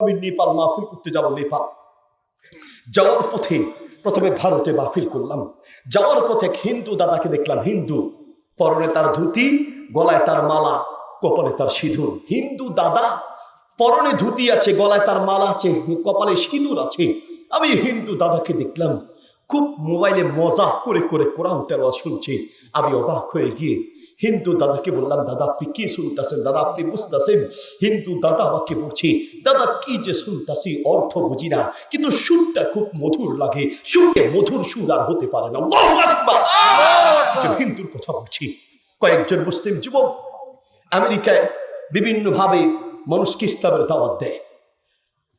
আমি নেপাল মাহফিল করতে যাব নেপাল। যাওয়ার পথে প্রথমে ভারতে মাহফিল করলাম। যাওয়ার পথে এক হিন্দু দাদাকে দেখলাম, হিন্দু। পরনে তার ধুতি, গলায় তার মালা, কপালে তার সিঁদুর। হিন্দু দাদা, পরনে ধুতি আছে, গলায় তার মালা আছে, কপালে সিঁদুর আছে। আমি হিন্দু দাদাকে দেখলাম, খুব মোবাইলে মজা করে করে কোরআন তেলাওয়াত শুনছে। আমি অবাক হয়ে গিয়ে হিন্দু দাদাকে বললাম, দাদা, আপনি কি শুনতেছেন? দাদা, আপনি বুঝতেছেন? হিন্দু দাদা আমাকে বলছে, দাদা, কি যে শুনতাছি, অর্থ বুঝি না, কিন্তু সুরটা খুব মধুর লাগে। সুরকে মধুর সুর আর হতে পারে না। হিন্দুর কথা বলছি। কয়েকজন মুসলিম যুবক আমেরিকায় বিভিন্নভাবে মানুষকে ইসলামের দাওয়াত দেয়।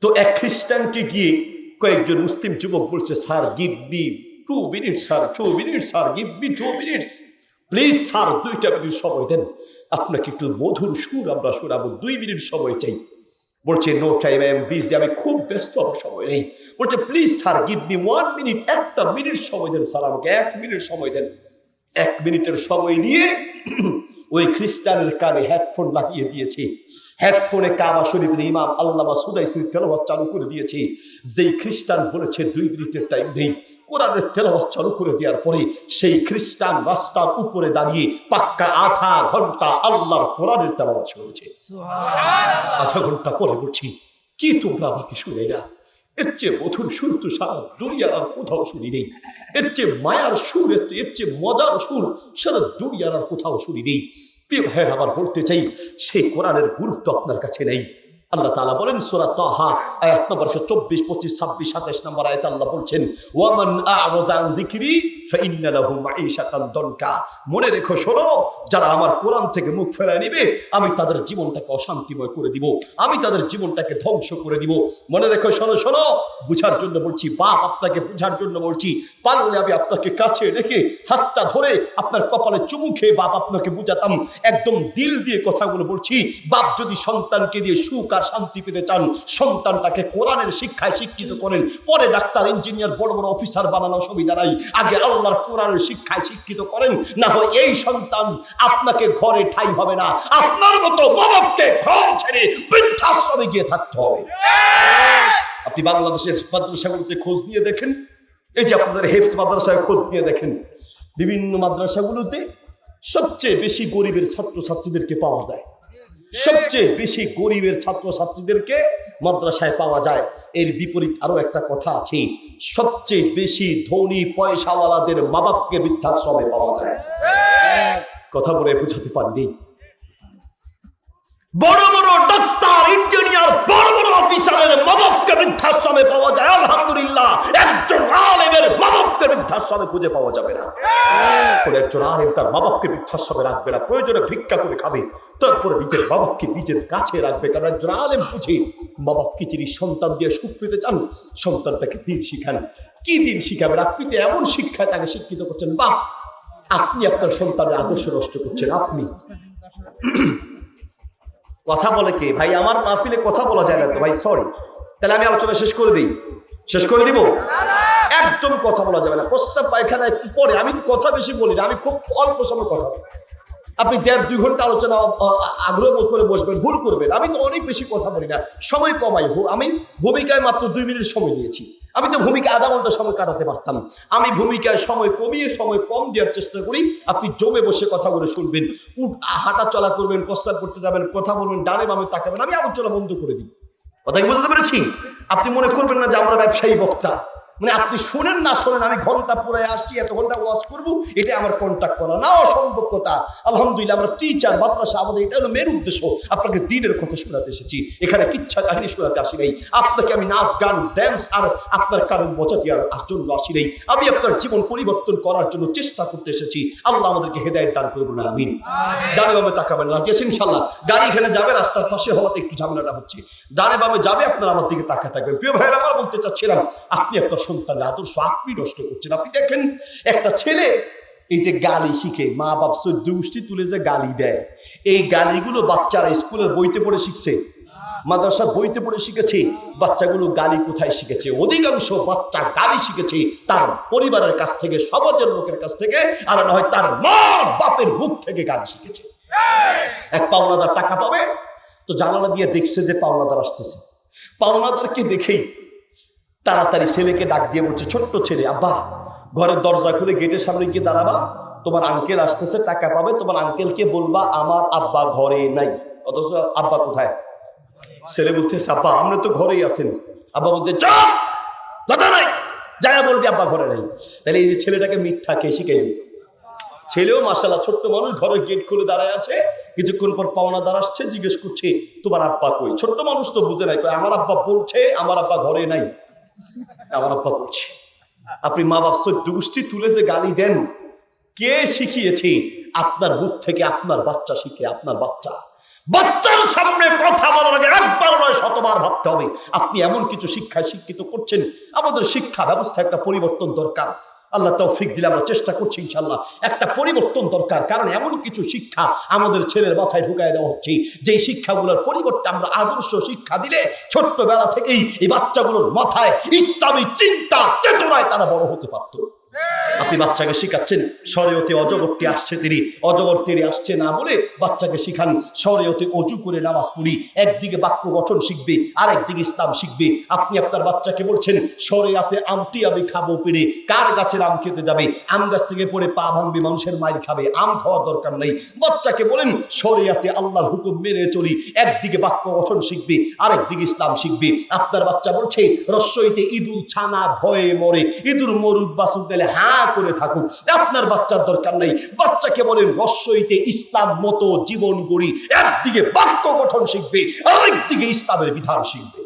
তো এক খ্রিস্টানকে গিয়ে কয়েকজন মুসলিম যুবক বলছে, sir give me two minutes sir two minutes sir give me two minutes please sir দুইটা মিনিট সময় দেন। আপনাকে একটু মধুর সুর আমরা শোনাবো। দুই মিনিট সময় চাই। বলছে no time I am busy আমি খুব ব্যস্ত, আমার সময় নেই। বলছে please sir give me one minute একটা মিনিট সময় দেন স্যার আমাকে এক মিনিট সময় দেন। এক মিনিটের সময় নিয়ে ওই খ্রিস্টানের কানে হেডফোন লাগিয়ে দিয়েছে। হেডফোনে কাবা শরীফের ইমাম আল্লামা সুদাইসির তেলাওয়াত চালু করে দিয়েছে। যেই খ্রিস্টান বলেছে, দুই মিনিটের টাইম নেই। কোরআনের তেলাওয়াত চালু করে দেওয়ার পরে সেই খ্রিস্টান রাস্তার উপরে দাঁড়িয়ে পাক্কা আধা ঘণ্টা আল্লাহর কোরআনের তেলাওয়াত শুনেছে। আধা ঘণ্টা পরে বলছি কি তোমরা আমাকে শুনে না এর চেয়ে মধুর সুর তো সারা দুনিয়ার আর কোথাও শুনি নেই। এর চেয়ে মায়ার সুর এর এর চেয়ে মজার সুর সারা দুনিয়ার আর কোথাও শুনি নেই। প্রিয় ভাইয়ের আবার বলতে চাই সেই কোরআনের গুরুত্ব আপনার কাছে নেই। আল্লাহ তাআলা বলেন, সূরা তাহা, আয়াত নম্বর 24 25 26 27 নম্বর আয়াত আল্লাহ বলছেন মনে রেখো, শোনো, যারা আমার কোরআন থেকে মুখ ফেরায় নেবে, আমি তাদের জীবনটাকে অশান্তিময় করে দিব, আমি তাদের জীবনটাকে ধ্বংস করে দিব। মনে রেখো, শোনো শোনো, বুঝার জন্য বলছি, বাপ আপনাকে বুঝার জন্য বলছি, পারলে আমি আপনাকে কাছে রেখে হাতটা ধরে আপনার কপালে চুমু খেয়ে বাপ আপনাকে বুঝাতাম। একদম দিল দিয়ে কথাগুলো বলছি, বাপ যদি সন্তানকে দিয়ে সুখ আর শান্তি পেতে চান, সন্তানটাকে কোরআনের শিক্ষায় শিক্ষিত করেন। পরে ডাক্তার, ইঞ্জিনিয়ার, বড় বড় অফিসার বানানো সুবিধা নাই। আগে আল্লাহর কোরআনের শিক্ষায় শিক্ষিত করেন, না হয় এই সন্তান আপনাকে ঘরে ঠাই হবে না। আপনার মতো বাবাকে ঘর ছেড়ে বৃদ্ধাশ্রমে গিয়ে থাকতে হবে। আপনি বাংলাদেশের মাদ্রাসাগুলোতে খোঁজ নিয়ে দেখেন। এই যে আপনাদের হেফস মাদ্রাসায় খোঁজ নিয়ে দেখেন। বিভিন্ন মাদ্রাসাগুলোতে সবচেয়ে বেশি গরিবের ছাত্রছাত্রীদেরকে পাওয়া যায়। সবচেয়ে বেশি গরিবের ছাত্রছাত্রীদেরকে মাদ্রাসায় পাওয়া যায়। এর বিপরীত আরও একটা কথা আছে সবচেয়ে বেশি ধনী পয়সাওয়ালাদের মা বাপকে বৃদ্ধাশ্রমে পাওয়া যায়। কথা বলে বোঝাতে পারিনি বড় বড় ডাক্তার ইঞ্জিনিয়ার বড় বড় অফিসারের মা বাপকে বৃদ্ধাশ্রমে পাওয়া যায়। আলহামদুলিল্লাহ একজন বাপকে বৃদ্ধাশ্রমে খুঁজে পাওয়া যাবে না। একজন তার বৃদ্ধাশ্রমে রাখবে না। প্রয়োজনে ভিক্ষা করে খাবে। তারপরে নিজের নিজের কাছে রাখবে। কারণ একজন যিনি সন্তান দিয়ে সুখ পেতে চান? সন্তানটাকে দিন শিখান। কি দিন আপনি তো এমন তাকে শিক্ষিত করছেন। বাপ আপনি আপনার সন্তানের আদর্শ নষ্ট করছেন। আপনি। কথা বলে কে? ভাই, আমার মাহফিলে কথা বলা যায় না তো। ভাই সরি তাহলে আমি আলোচনা শেষ করে দিই। শেষ করে দিব? একদম কথা বলা যাবে না। প্রস্তাব পায়খানা একটু পরে, আমি কথা বেশি বলি না, আমি খুব অল্প সময় কথা বলি। আপনি দেড়, দুই ঘণ্টা আলোচনা আগ্রহ বোধ করে বসবেন, ভুল করবেন। আমি তো অনেক বেশি কথা বলি না। সময় কমাই আমি ভূমিকায় মাত্র দুই মিনিট সময় দিয়েছি। আমি তো ভূমিকা আধা ঘণ্টা সময় কাটাতে পারতাম। আমি ভূমিকায় সময় কমিয়ে, সময় কম দেওয়ার চেষ্টা করি। আপনি জমে বসে কথা বলে শুনবেন। উঠ হাঁটা চলা করবেন প্রস্তাব করতে যাবেন, কথা বলবেন, ডানে বামে তাকাবেন। আমি আলোচনা বন্ধ করে দিই। কথা কি বুঝতে পেরেছি? আপনি মনে করবেন না যে আমরা ব্যবসায়ী বক্তা। মানে আপনি শোনেন না শোনেন আমি ঘণ্টা পরে আসছি এত ঘণ্টা ওয়াজ করব এটা আমার কন্ট্যাক্ট করা। না অসম্ভব কথা। আলহামদুলিল্লাহ আমরা টিচার মাদ্রাসা আমাদের এটা হলো মেন উদ্দেশ্য। আপনাকে দিনের কথা শোনাতে এসেছি। এখানে কিচ্ছা কাহিনী শোনাতে আসি নাই। আপনাকে আমি নাচ গান ড্যান্স আর আপনার কারণ বোঝাতে আর জন্য আসি নাই। আমি আপনার জীবন পরিবর্তন করার জন্য চেষ্টা করতে এসেছি। আল্লাহ আমাদেরকে হেদায়ত দান করব না আমিন। ডানে বামে তাকাবেন রাজি আছেন ইনশাল্লাহ গাড়ি এখানে যাবে রাস্তার পাশে হওয়াতে একটু ঝামেলাটা হচ্ছে। ডানে বামে যাবে আপনার আমার দিকে তাকা থাকবেন। প্রিয় ভাইয়ের আমার বলতে চাচ্ছিলাম আপনি আপনার সন্তানের আদর্শ আপনি নষ্ট করছেন আপনি দেখেন, একটা ছেলে এই যে গালি শিখে মা বাপ চোদ্দ গোষ্ঠী তুলে যে গালি দেয়, এই গালিগুলো বাচ্চারা স্কুলের বইতে পড়ে শিখছে, মাদ্রাসার বইতে পড়ে শিখেছে, বাচ্চাগুলো গালি কোথায় শিখেছে? অধিকাংশ বাচ্চা গালি শিখেছে তার পরিবারের কাছ থেকে, সমাজের লোকের কাছ থেকে, আর না হয় তার মা বাপের মুখ থেকে গালি শিখেছে। এক পাওনাদার টাকা পাবে, তো জানালা দিয়ে দেখছে যে পাওনাদার আসতেছে। পাওনাদারকে দেখেই তাড়াতাড়ি ছেলেকে ডাক দিয়ে বলছে, ছোট্ট ছেলে, আব্বা, ঘরের দরজা খুলে গেটের সামনে গিয়ে দাঁড়াবা। তোমার আঙ্কেল আসতেছে, টাকা পাবে। তোমার আঙ্কেলকে বলবা, আমার আব্বা ঘরে নাই। অথচ আব্বা কোথায়? ছেলে বলতে আব্বা, আমরা তো ঘরেই আছেন আব্বা বলতে চল কথা নাই। বলবি আব্বা ঘরে নাই। তাহলে এই যে ছেলেটাকে মিথ্যা কে শিখাইবি ছেলেও মাসাল্লাহ ছোট্ট মানুষ, ঘরের গেট খুলে দাঁড়ায় আছে। কিছুক্ষণ পর পাওনা দাঁড়াচ্ছে জিজ্ঞেস করছে, তোমার আব্বা কই? ছোট্ট মানুষ তো বুঝে নাই আমার আব্বা বলছে, আমার আব্বা ঘরে নাই। আমার আব্বা বলছে, আপনি মা বাপ সদ্য তুলে যে গালি দেন, কে শিখিয়েছে আপনার মুখ থেকে আপনার বাচ্চা শিখে আপনার বাচ্চা? বাচ্চার সামনে কথা বলার আগে একবার নয়, শতবার ভাবতে হবে, আপনি এমন কিছু শিক্ষায় শিক্ষিত করছেন, আমাদের শিক্ষা ব্যবস্থা একটা পরিবর্তন দরকার। আল্লাহ তৌফিক দিলে আমরা চেষ্টা করছি ইনশাল্লাহ একটা পরিবর্তন দরকার, কারণ এমন কিছু শিক্ষা আমাদের ছেলের মাথায় ঢুকাই দেওয়া হচ্ছে। যে শিক্ষাগুলোর পরিবর্তে আমরা আদর্শ শিক্ষা দিলে ছোট্টবেলা থেকেই এই বাচ্চাগুলোর মাথায় ইসলামী চিন্তা, চেতনায় তারা বড় হতে পারতো। আপনি বাচ্চাকে শিখাচ্ছেন শরীয়তে অজগরটি আসছে তিনি অজগর তিনি আসছে না বলে বাচ্চাকে শিখান শরীয়তে অজু করে নামাজ পড়ি, একদিকে বাক্য গঠন শিখবে আর একদিকে ইসলাম শিখবে। আপনি আপনার বাচ্চাকে বলছেন শরীয়তে আমটি আমি খাব পেরে কার গাছের আম খেতে যাবে? আম গাছ থেকে পড়ে পা ভাঙবে, মানুষের মায়ের খাবে, আম খাওয়ার দরকার নেই। বাচ্চাকে বলেন শরীয়তে আল্লাহর হুকুম মেনে চলি, একদিকে বাক্য গঠন শিখবে আর একদিকে ইসলাম শিখবে। আপনার বাচ্চা বলছে, রস্যইতে ইঁদুর ছানা ভয়ে মরে, ইঁদুর মরুদ বাসুক গেলে হা করে থাকুক, আপনার বাচ্চার দরকার নাই। বাচ্চাকে বলেন, রস্যইতে ইসলাম মতো জীবন গড়ি একদিকে বাক্য গঠন শিখবে, আরেকদিকে ইসলামের বিধান শিখবে।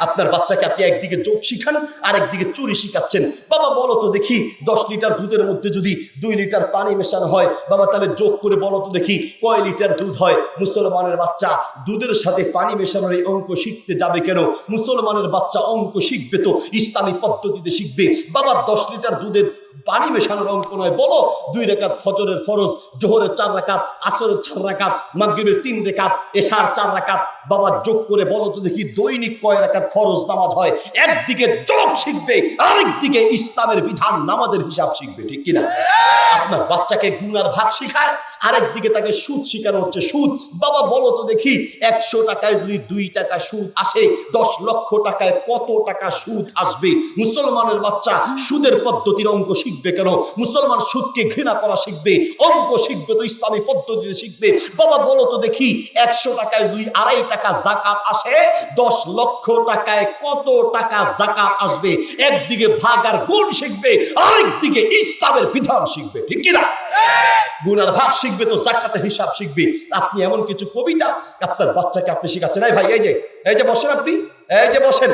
আপনার বাচ্চাকে আপনি একদিকে যোগ শিখান আর একদিকে চুরি শিখাচ্ছেন। বাবা, বলো তো দেখি, দশ লিটার দুধের মধ্যে যদি দুই লিটার পানি মেশানো হয়, বাবা, তাহলে যোগ করে বলো তো দেখি, কয় লিটার দুধ হয়? মুসলমানের বাচ্চা দুধের সাথে পানি মেশানোর এই অঙ্ক শিখতে যাবে কেন? মুসলমানের বাচ্চা অঙ্ক শিখবে তো, ইসলামী পদ্ধতিতে শিখবে। বাবা, দশ লিটার দুধের পানি মেশানোর অঙ্ক নয়। বলো, দুই রেখাত ফজরের ফরজ, জোহরের চার রাকাত আসরের চার রাকাত মাগরিবের তিন রেখাত, এশার চার রাকাত বাবা, যোগ করে বলো তো দেখি দৈনিক কয় রাকাত ফরজ নামাজ হয়? একদিকে যোগ শিখবে, আরেকদিকে ইসলামের বিধান নামাজের হিসাব শিখবে, ঠিক কিনা? আপনার বাচ্চাকে গুনার ভাগ শিখায়, আরেকদিকে তাকে সুদ শিখানো হচ্ছে। সুদ, বাবা, বলো তো দেখি, একশো টাকায় যদি দুই টাকা সুদ আসে, দশ লক্ষ টাকায় কত টাকা সুদ আসবে? মুসলমানের বাচ্চা সুদের পদ্ধতির অঙ্ক শিখবে কেন? মুসলমান সুদকে ঘৃণা করা শিখবে, অঙ্ক শিখবে, তো ইসলামী পদ্ধতিতে শিখবে। বাবা, বলো তো দেখি, একশো টাকায় যদি আড়াই টাকা জাকাত আসে, দশ লক্ষ টাকায় কত টাকা জাকাত আসবে? একদিকে ভাগ আর গুণ শিখবে, আরেকদিকে ইসলামের বিধান শিখবে, ঠিক কিনা গুনার ভাগ শিখবে, তো জাকাতের হিসাব শিখবে। আপনি এমন কিছু কবিতা আপনার বাচ্চাকে আপনি শিখাচ্ছেন। এই ভাই, এই যে এই যে বসেন আপনি, এই যে বসেন।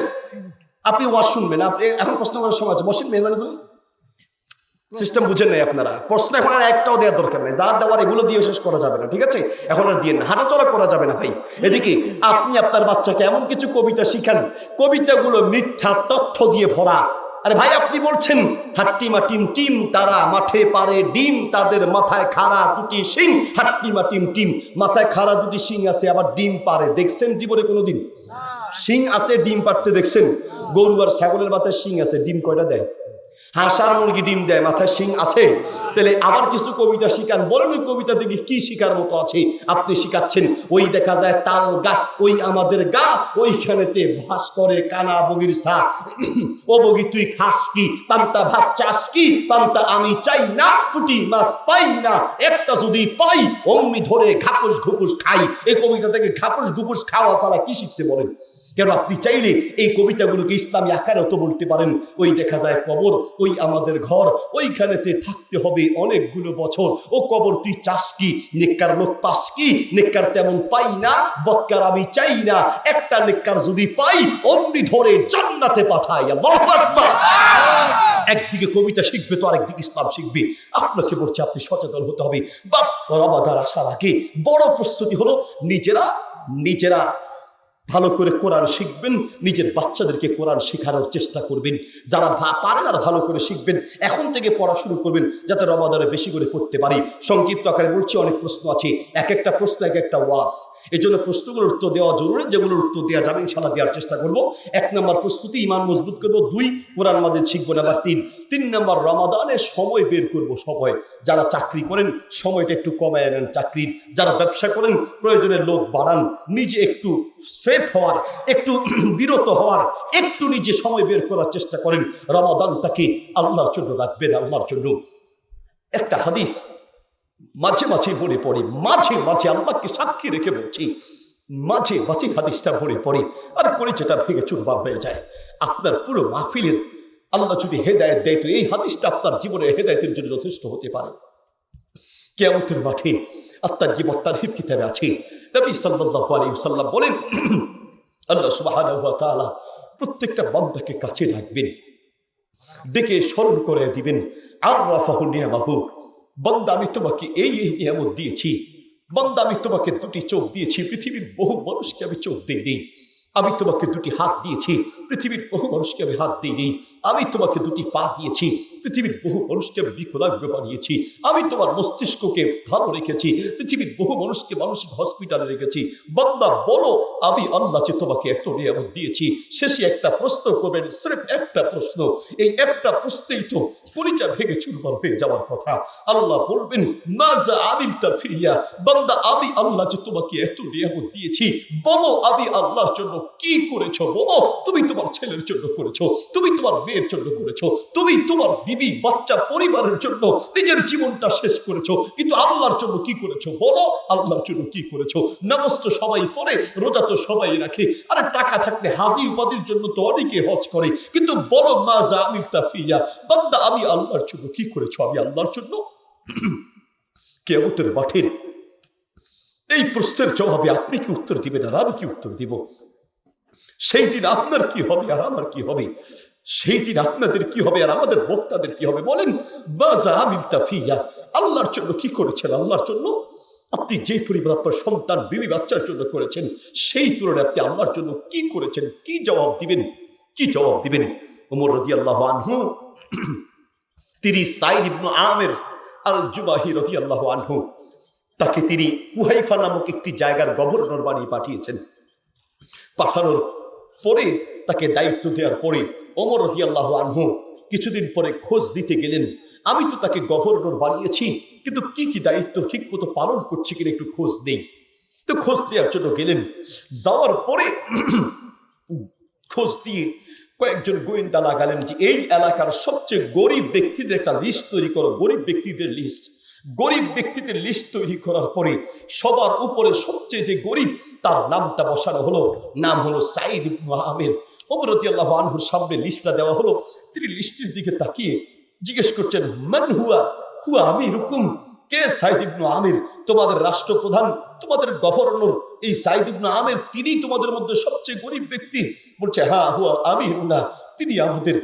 আপনি ওয়াজ শুনবেন আপনি এখন প্রশ্ন করার সময় আছে, বসেন মেহরবানি সিস্টেম বুঝেন নাই আপনারা। প্রশ্ন এখন আর একটাও দেওয়ার দরকার নেই। যা দেওয়ার এগুলো দিয়ে শেষ করা যাবে না ঠিক আছে? এখন আর দিয়ে না। হাঁটাচলা করা যাবে না ভাই। এদিকে আপনি আপনার বাচ্চাকে এমন কিছু কবিতা শিখান কবিতাগুলো মিথ্যা তথ্য দিয়ে ভরা। আরে ভাই আপনি বলছেন হাট্টিমা টিম টিম তারা মাঠে পারে ডিম তাদের মাথায় খাড়া দুটি শিং। হাট্টিমা টিম টিম মাথায় খাড়া দুটি শিং আছে আবার ডিম পারে। দেখছেন জীবনে কোনোদিন? শিং আছে ডিম পারতে দেখছেন? গরু আর ছাগলের মাথায় শিং আছে ডিম কয়টা দেয়? হাঁসার মুরগি ডিম দেয়, মাথায় শিং আছে। তাহলে আবার কিছু কবিতা শিখান। বলেন ওই কবিতা থেকে কি শিখার মতো আছে? আপনি শিখাচ্ছেন, ওই দেখা যায় তাল গাছ, ওই আমাদের গা, ওইখানেতে ভাস করে কানা বগির সা। ও বগি, তুই খাস কি? পান্তা ভাত চাস কি? পান্তা আমি চাই না, পুটি মাছ পাই না, একটা যদি পাই, অমনি ধরে ঘাপুস ঘুপুস খাই। এই কবিতা থেকে ঘাপুস ঘুপুস খাওয়া ছাড়া কি শিখছে বলেন? কেন আপনি চাইলে এই কবিতাগুলোকে ইসলামী আকারেও তো বলতে পারেন? ওই দেখা যায় কবর, ওই আমাদের ঘর, ওইখানেতে থাকতে হবে অনেকগুলো বছর। ও কবর তুই চাস কি? নেককার লোক পাস কি? নেককার তেমন পাই না, বৎকার আমি চাই না। একটা নেককার যদি পাই, অমনি ধরে জান্নাতে পাঠাই। একদিকে কবিতা শিখবে তো আরেকদিকে ইসলাম শিখবে। আপনাকে বলছে, আপনি সচেতন হতে হবে। বাপ রবাদার আসার আগে বড় প্রস্তুতি হলো নিজেরা নিজেরা ভালো করে কোরআন শিখবেন, নিজের বাচ্চাদেরকে কোরআন শেখানোর চেষ্টা করবেন। যারা পারেন আর ভালো করে শিখবেন। এখন থেকে পড়া শুরু করবেন, যাতে রমাদারে বেশি করে পড়তে পারি। সংক্ষিপ্ত আকারে বলছি, অনেক প্রশ্ন আছে। এক একটা প্রশ্ন, এক একটা ওয়াজ। এই জন্য প্রশ্নগুলোর উত্তর দেওয়া জরুরি, যেগুলোর উত্তর দেওয়া যাবে ইনশাল্লাহ দেওয়ার চেষ্টা করব। এক নম্বর প্রস্তুতি ইমান মজবুত করব। দুই, কোরআন মাদের শিখব। নাম্বার তিন তিন নম্বর রমাদানের সময় বের করব সময় যারা চাকরি করেন, সময়টা একটু কমায় নেন চাকরির। যারা ব্যবসা করেন, প্রয়োজনে লোক বাড়ান। নিজে একটু সেফ হওয়ার, একটু বিরত হওয়ার, একটু নিজে সময় বের করার চেষ্টা করেন। রমাদানটাকে আল্লাহর জন্য রাখবেন, আল্লাহর জন্য। একটা হাদিস মাঝে মাঝে মনে পড়ে, মাঝে মাঝে আল্লাহকে সাক্ষী রেখে বলছি, মাঝে মাঝে হাদিসটা মনে পড়ে, আর পরে যেটা ভেঙে চুরবার হয়ে যায়। আপনার পুরো মাহফিলের আল্লাহ যদি হেদায়ত দেয়, তো এই হাদিসটা আপনার জীবনের হেদায়তের জন্য যথেষ্ট হতে পারে। কেমতের মাঠে আত্মার জীবন তার হিপ কিতাবে আছে। নবী সাল্লাল্লাহু আলাইহি সাল্লাম বলেন, আল্লাহ তাআলা প্রত্যেকটা বান্দাকে কাছে রাখবেন। ডেকে স্মরণ করে দিবেন আর রাফাহু নিয়ামাহু। বান্দা, আমি তোমাকে এই এই নিয়ামত দিয়েছি। বন্দা, আমি তোমাকে দুটি চোখ দিয়েছি। পৃথিবীর বহু মানুষকে আমি চোখ দিইনি আমি তোমাকে দুটি হাত দিয়েছি। পৃথিবীর বহু মানুষকে আমি হাত দিইনি আমি তোমাকে দুটি পা দিয়েছি। পৃথিবীর বহু মানুষকে আমি বিকলাঙ্গ বানিয়েছি। আমি তোমার মস্তিষ্ককে ভালো রেখেছি। পৃথিবীর বহু মানুষকে মানসিক হসপিটালে রেখেছি। বান্দা, বলো, আমি আল্লাহ যে তোমাকে এত নিয়ামত দিয়েছি। শেষে একটা প্রশ্ন করবেন, স্রেফ একটা প্রশ্ন। এই একটা প্রশ্নেই তো পরিচা ভেঙে চুরবার হয়ে যাওয়ার কথা। আল্লাহ বলবেন না যা আদিল তা ফিরিয়া বান্দা, আমি আল্লাহ যে তোমাকে এত নিয়ামত দিয়েছি। বলো, আমি আল্লাহর জন্য কি করেছ? বলো, তুমি তোমার ছেলের জন্য করেছ? তুমি তোমার মেয়ের জন্য করেছ? তুমি তোমার বিবি, বাচ্চা পরিবারের জন্য নিজের জীবনটা শেষ করেছ। কিন্তু আল্লাহর জন্য কি করেছ বলো? আল্লাহর জন্য কি করেছ? নামাজ তো সবাই পড়ে, রোজা তো সবাই রাখে। আরে টাকা থাকলে হাজি উপাধির জন্য তো অনেকে হজ করে। কিন্তু বলো, মা আমির তাফিয়া, বান্দা, আমি আল্লাহর জন্য কি করেছ? আমি আল্লাহর জন্য কেমতের মাঠের এই প্রশ্নের জবাবে আপনি কি উত্তর দিবেন আর আমি কি উত্তর দিব? সেই দিন আপনার কি হবে আর আমার কি হবে? সেই দিন আপনাদের কি হবে আর আমাদের বক্তাদের কি হবে বলেন? আল্লাহর জন্য কি করেছেন? আল্লাহর জন্য? আপনি যে পরিবার আপনার সন্তান, বিবি বাচ্চার জন্য করেছেন, সেই তুলনায় আপনি আল্লাহর জন্য কি করেছেন? কি জবাব দিবেন? কি জবাব দিবেন? ওমর রাজি আল্লাহ আনহু, তিনি সাইদ ইবনু আমের আল জুবাহি রতি আল্লাহ আনহু, তাকে তিনি উহাইফা নামক একটি জায়গার গভর্নর বানিয়ে পাঠিয়েছেন। পাঠানোর পরে তাকে দায়িত্ব দেওয়ার পরে ওমর রতি আল্লাহ আনহু কিছুদিন পরে খোঁজ দিতে গেলেন। আমি তো তাকে গভর্নর বানিয়েছি, কিন্তু কি কি দায়িত্ব ঠিক মতো পালন করছি কিনা একটু খোঁজ নেই। তো খোঁজ দেওয়ার জন্য গেলেন। যাওয়ার পরে খোঁজ দিয়ে কয়েকজন গোয়েন্দা লাগালেন যে, এই এলাকার সবচেয়ে গরিব ব্যক্তিদের একটা লিস্ট তৈরি করো, গরিব ব্যক্তিদের লিস্ট গরিব ব্যক্তিদের লিস্ট তৈরি করার পরে সবার উপরে সবচেয়ে যে গরিব, তার নামটা বসানো হলো। নাম হলো সাইদ আমের। অমরতি আল্লাহ আনহুর সামনে লিস্টটা দেওয়া হলো। তিনি লিস্টের দিকে তাকিয়ে জিজ্ঞেস করছেন, মান হুয়া? হুয়া আমি রুকুম কে সাইদ ইবনু আমির? তোমাদের রাষ্ট্রপ্রধান, তোমাদের গভর্নর, এই সাইদ ইবনু আমের তিনি তোমাদের মধ্যে সবচেয়ে গরিব ব্যক্তি? বলছে হ্যাঁ হুয়া আমি না তিনি আমাদের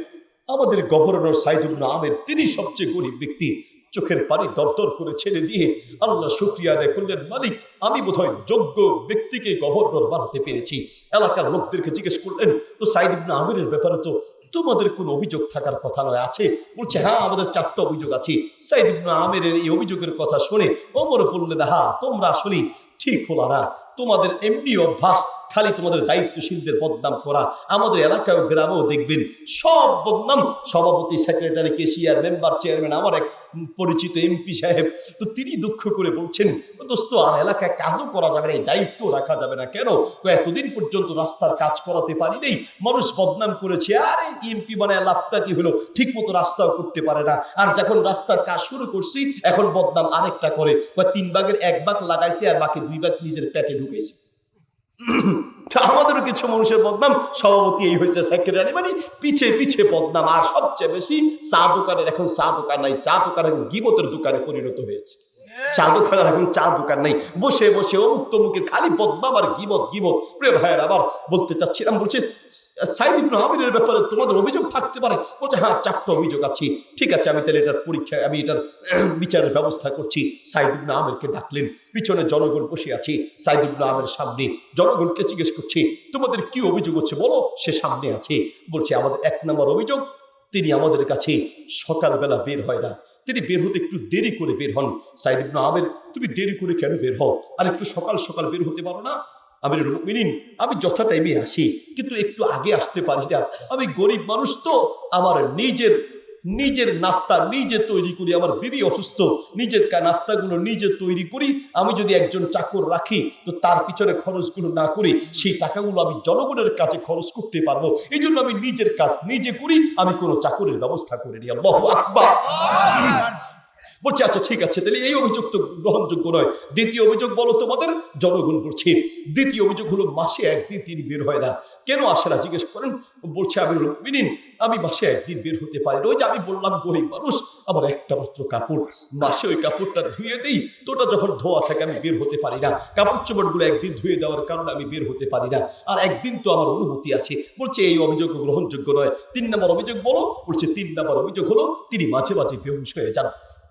আমাদের গভর্নর সাইদ ইবনু আমের তিনি সবচেয়ে গরিব ব্যক্তি। চোখের পানি দরদর করে ছেড়ে দিয়ে আল্লাহ শুক্রিয়া আদায় করলেন। মালিক, আমি বোধহয় যোগ্য ব্যক্তিকে গভর্নর বানাতে পেরেছি। এলাকার লোকদেরকে জিজ্ঞেস করলেন, তো সাইদ ইবনু আমিরের ব্যাপারে তো তোমাদের কোনো অভিযোগ থাকার কথা নয়, আছে? বলছে হ্যাঁ আমাদের চারটা অভিযোগ আছে। সাইদ ইবনু আমিরের এই অভিযোগের কথা শুনে ওমর বললেন হ্যাঁ তোমরা আসলে ঠিক হলো না। তোমাদের এমনি অভ্যাস খালি তোমাদের দায়িত্বশীলদের বদনাম করা। আমাদের এলাকায় গ্রামেও দেখবেন সব বদনাম। সভাপতি সেক্রেটারি কেশিয়ার মেম্বার চেয়ারম্যান আমার এক পরিচিত এমপি সাহেব। তো তিনি দুঃখ করে বলছেন দোস্ত, আর এলাকায় কাজও করা যাবে না, এই দায়িত্ব রাখা যাবে না কেন? এতদিন পর্যন্ত রাস্তার কাজ করাতে পারি নেই, মানুষ বদনাম করেছে। আরে এমপি মানে লাভটা কি হলো? ঠিক মতো রাস্তাও করতে পারে না। আর যখন রাস্তার কাজ শুরু করছি, এখন বদনাম আরেকটা করে। তিন ভাগের এক ভাগ লাগাইছে আর বাকি দুই ভাগ নিজের পেটে ঢুকেছে। আমাদেরও কিছু মানুষের বদনাম। সভাপতি এই হয়েছে সেক্রেটারি মানে পিছে পিছে বদনাম। আর সবচেয়ে বেশি চা দোকানের, এখন চা দোকান নাই। চা দোকান এখন গিবতের দোকানে পরিণত হয়েছে। চা দোকানের এখন চা দোকান নাই। বসে বসে অমুক্ত মুখে খালি বদনাম আর গিবত গিবত প্রিয় ভাইয়ের, আবার বলতে চাচ্ছিলাম, বলছে সাইদ ইবনু আমিরের ব্যাপারে তোমাদের অভিযোগ থাকতে পারে? বলছে হ্যাঁ চারটা অভিযোগ আছে। ঠিক আছে, আমি তাহলে এটার পরীক্ষা আমি এটার বিচারের ব্যবস্থা করছি। সাইদ ইবনু আমিরকে ডাকলেন। পিছনে জনগণ বসে আছে। সাইদ ইবনু আমের সামনে জনগণকে জিজ্ঞেস করছে, তোমাদের কি অভিযোগ হচ্ছে? বলো, সে সামনে আছে। বলছে, আমাদের এক নম্বর অভিযোগ, তিনি আমাদের কাছে সকালবেলা বের হয় না। তিনি বের হতে একটু দেরি করে বের হন। সাইদ ইবনু আমের, তুমি দেরি করে কেন বের হও? আর একটু সকাল সকাল বের হতে পারো না? আমি মিনিন আমি যথা টাইমে আসি। কিন্তু একটু আগে আসতে পারি না। আমি গরিব মানুষ তো, আমার নিজের নিজের নাস্তা নিজে তৈরি করি, আমার বিবি অসুস্থ, নিজের নাস্তাগুলো নিজে তৈরি করি, আমি যদি একজন চাকর রাখি, তো তার পিছনে খরচগুলো না করি সেই টাকাগুলো আমি জনগণের কাছে খরচ করতে পারব। এই জন্য আমি নিজের কাজ নিজে করি, আমি কোনো চাকরের ব্যবস্থা করে নিই আল্লাহু আকবার। বলছে আচ্ছা ঠিক আছে, তাহলে এই অভিযোগ তো গ্রহণযোগ্য নয়। দ্বিতীয় অভিযোগ বলো তোমাদের, জনগণ বলছে। দ্বিতীয় অভিযোগ হলো, মাসে একদিন তিনি বের হয় না। কেন আসে না জিজ্ঞেস করেন। বলছে, আমি মিনিন। আমি মাসে একদিন বের হতে পারি না। ওই যে আমি বললাম, গরিব মানুষ, আমার একটা মাত্র কাপড়। মাসে ওই কাপড়টা ধুয়ে দিই, তো ওটা যখন ধোয়া থাকে, আমি বের হতে পারি না। কাপড় চোপড়গুলো একদিন ধুয়ে দেওয়ার কারণে আমি বের হতে পারি না। আর একদিন তো আমার অনুমতি আছে। বলছে, এই অভিযোগ গ্রহণযোগ্য নয়। তিন নম্বর অভিযোগ বলো। বলছে, তিন নম্বর অভিযোগ হলো, তিনি মাঝে মাঝে বেহুশ হয়ে যান।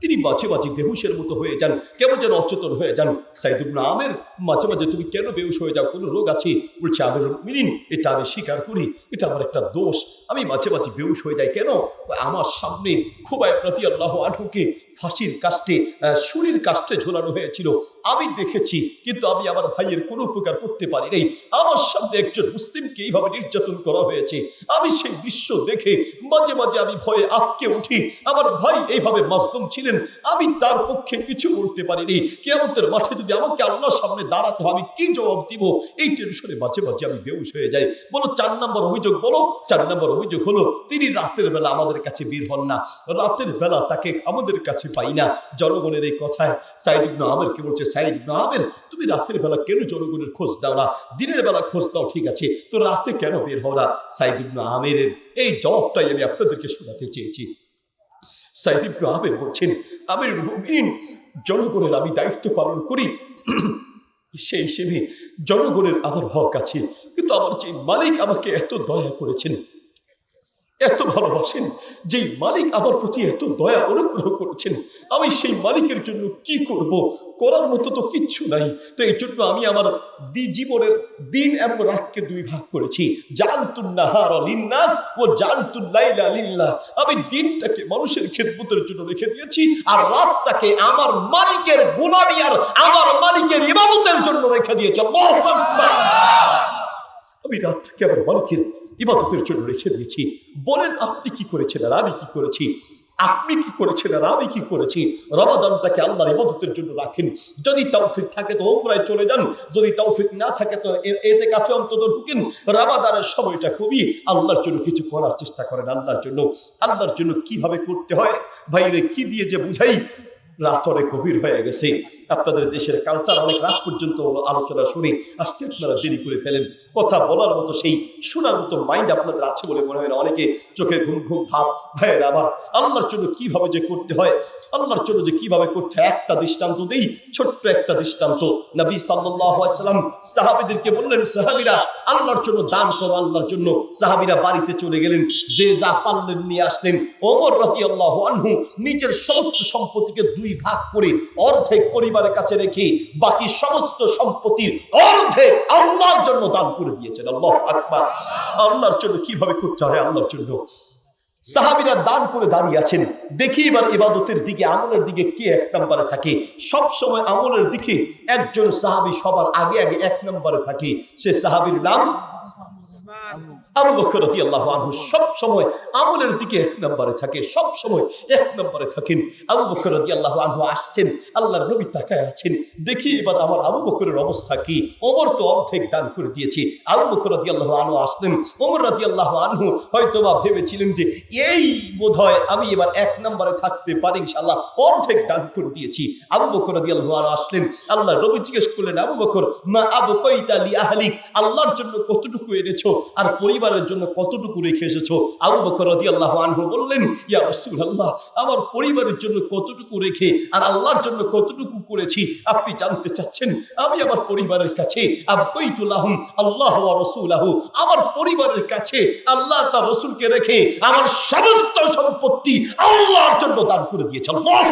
তিনি মাঝে মাঝে বেহুশের মতো হয়ে যান। কেমন যেন অচেতন হয়ে যান। সাইদুল আমের মাঝে মাঝে, তুমি কেন বেহুশ হয়ে যাও? কোনো রোগ আছে? বলছে আমের মিনিন এটা আমি স্বীকার করি। এটা আমার একটা দোষ। আমি মাঝে মাঝে বেহুশ হয়ে যাই। কেন? আমার সামনে খুবাই প্রতি আল্লাহ আঠুকে ফাঁসির কাস্টে শুলির কাস্টে ঝোলানো হয়েছিল। আমি দেখেছি, কিন্তু আমি আমার ভাইয়ের কোনো উপকার করতে পারি নাই আমার সামনে একজন মুসলিমকে এইভাবে নির্যাতন করা হয়েছে। আমি সেই দৃশ্য দেখে মাঝে মাঝে আমি ভয়ে আটকে উঠি। আমার ভাই এইভাবে মাসলুম ছিলেন। আমি তার পক্ষে কিছু বলতে পারিনি। কেয়ামতের মাঠে যদি আমাকে আল্লাহর সামনে দাঁড়াতো, আমি কি জবাব দিব? এই টেনশনে মাঝে মাঝে আমি বেউস হয়ে যাই। বলো, চার নম্বর অভিযোগ বলো। চার নম্বর অভিযোগ হলো, তিনি রাতের বেলা আমাদের কাছে বের হন না। রাতের বেলা তাকে আমাদের কাছে পাই না। জনগণের এই কথায় সাইদ ইবনে আমেরকে বলছে, সাইদ ইবনে আমের, তুমি রাতের বেলা কেন জনগণের খোঁজ দাও না? দিনের বেলা খোঁজ দাও, ঠিক আছে, তো রাতে কেন বের হও না? সাইদ ইবনে আমেরের এই জবাবটাই আমি আপনাদেরকে শোনাতে চেয়েছি। সাইদ ইবনে আমের বলছেন, আমির মুমিনিন জনগণের আমি দায়িত্ব পালন করি। সেই হিসেবে জনগণের আমার হক আছে, কিন্তু আমার যে মালিক আমাকে এত দয়া করেছেন এত ভালোবাসেন, যেই মালিক আমার প্রতি এত দয়া অনুগ্রহ করেছেন, আমি সেই মালিকের জন্য কি করব? করার মতো তো কিচ্ছু নাই। তো এই জন্য আমি আমার দি জীবনের দিন এবং রাতকে দুই ভাগ করেছি। জানতুন লিন্নাস ও জানতুন লাইলা লিল্লাহ। আমি দিনটাকে মানুষের খেদমতের জন্য রেখে দিয়েছি আর রাতটাকে আমার মালিকের গোলামি আর আমার মালিকের ইবাদতের জন্য রেখে দিয়েছি। আমি রাতটাকে আমার মালিকের ইবাদতের জন্য রেখে দিয়েছি। বলেন, আপনি কি করেছেন? আর আমি কি করেছি? আপনি কি করেছেন? আর আমি কি করেছি? রমাদানটাকে আল্লাহর ইবাদতের জন্য রাখেন। যদি তৌফিক থাকে, তো ওমরায় চলে যান। যদি তৌফিক না থাকে, তো এতে কাফে অন্তত ঢুকেন। রামাদানের সময়টা কমিয়ে আল্লাহর জন্য কিছু করার চেষ্টা করেন আল্লাহর জন্য। আল্লাহর জন্য কীভাবে করতে হয়? ভাইরে, কি দিয়ে যে বুঝাই? রাত অনেক গভীর হয়ে গেছে। আপনাদের দেশের কালচার অনেক রাত পর্যন্ত আলোচনা শুনে, আসতে আপনারা দেরি করে ফেলেন। কথা বলার মতো সেই শোনার মতো মাইন্ড আপনাদের আছে বলে মনে হয় না। অনেকে চোখে ঘুম ঘুম ভাব, ভাইয়ের আবার আল্লাহর জন্য কীভাবে যে করতে হয়, আল্লাহর জন্য যে কীভাবে করতে একটা দৃষ্টান্ত দেই, ছোট্ট একটা দৃষ্টান্ত। নবী সাল্লাম সাহাবীদেরকে বললেন, সাহাবীরা, আল্লাহর জন্য দান করো, আল্লাহর জন্য। সাহাবীরা বাড়িতে চলে গেলেন, যে যা পারলেন নিয়ে আসলেন। ওমর রাদিয়াল্লাহু আনহু নিজের সমস্ত সম্পত্তিকে দুই ভাগ করে অর্ধেক পরিবারের কাছে রেখে বাকি সমস্ত সম্পত্তির অর্ধেক আল্লাহর জন্য দান করে দিয়েছেন। আল্লাহু আকবার। আল্লাহর জন্য কীভাবে করতে হয়? আল্লাহর জন্য। সাহাবিরা দান করে দাঁড়িয়ে আছেন। দেখি এবার ইবাদতের দিকে, আমলের দিকে কে এক নম্বরে থাকে। সব সময় আমলের দিকে একজন সাহাবি সবার আগে আগে এক নম্বরে থাকে। সে সাহাবির নাম আবু বকর রাদিয়াল্লাহু আনহু সব সময় আমলের দিকে এক নম্বরে থাকে, সব সময় এক নম্বরে থাকেন। আবু বকর রাদিয়াল্লাহু আনহু আসছেন, আল্লাহর নবী তাকায় আছেন, দেখি এবার আমার আবু বকরের অবস্থা কি? ওমর তো অর্ধেক দান করে আবু বকর রাদিয়াল্লাহু আনহু আসলেন, ওমর রাদিয়াল্লাহু আনহু ভেবেছিলেন যে এই বোধহয় আমি এবার এক নম্বরে থাকতে পারি, ইনশাআল্লাহ অর্ধেক দান করে দিয়েছি। আবু বকর রাদিয়াল্লাহু আনহু আসলেন আল্লাহ নবী জিজ্ঞেস করলেন, আবু বকর, মা আবু কইতা লি আহলিক, আল্লাহর জন্য কতটুকু এনেছো? আর পরিবারের জন্য কতটুকু রেখে এসেছ? আবু বকর রাদিয়াল্লাহু আনহু বললেন, ইয়া রাসূলুল্লাহ, আমার পরিবারের জন্য কতটুকু রেখে আর আল্লাহর জন্য কতটুকু করেছি আপনি জানতে চাচ্ছেন? আমি আমার পরিবারের কাছে আবকৈতুল্লাহুম আল্লাহ ওয়া রাসূলাহু, আমার পরিবারের কাছে আল্লাহ তার রসুলকে রেখে আমার সমস্ত সম্পত্তি আল্লাহর জন্য দান করে দিয়েছে। আল্লাহু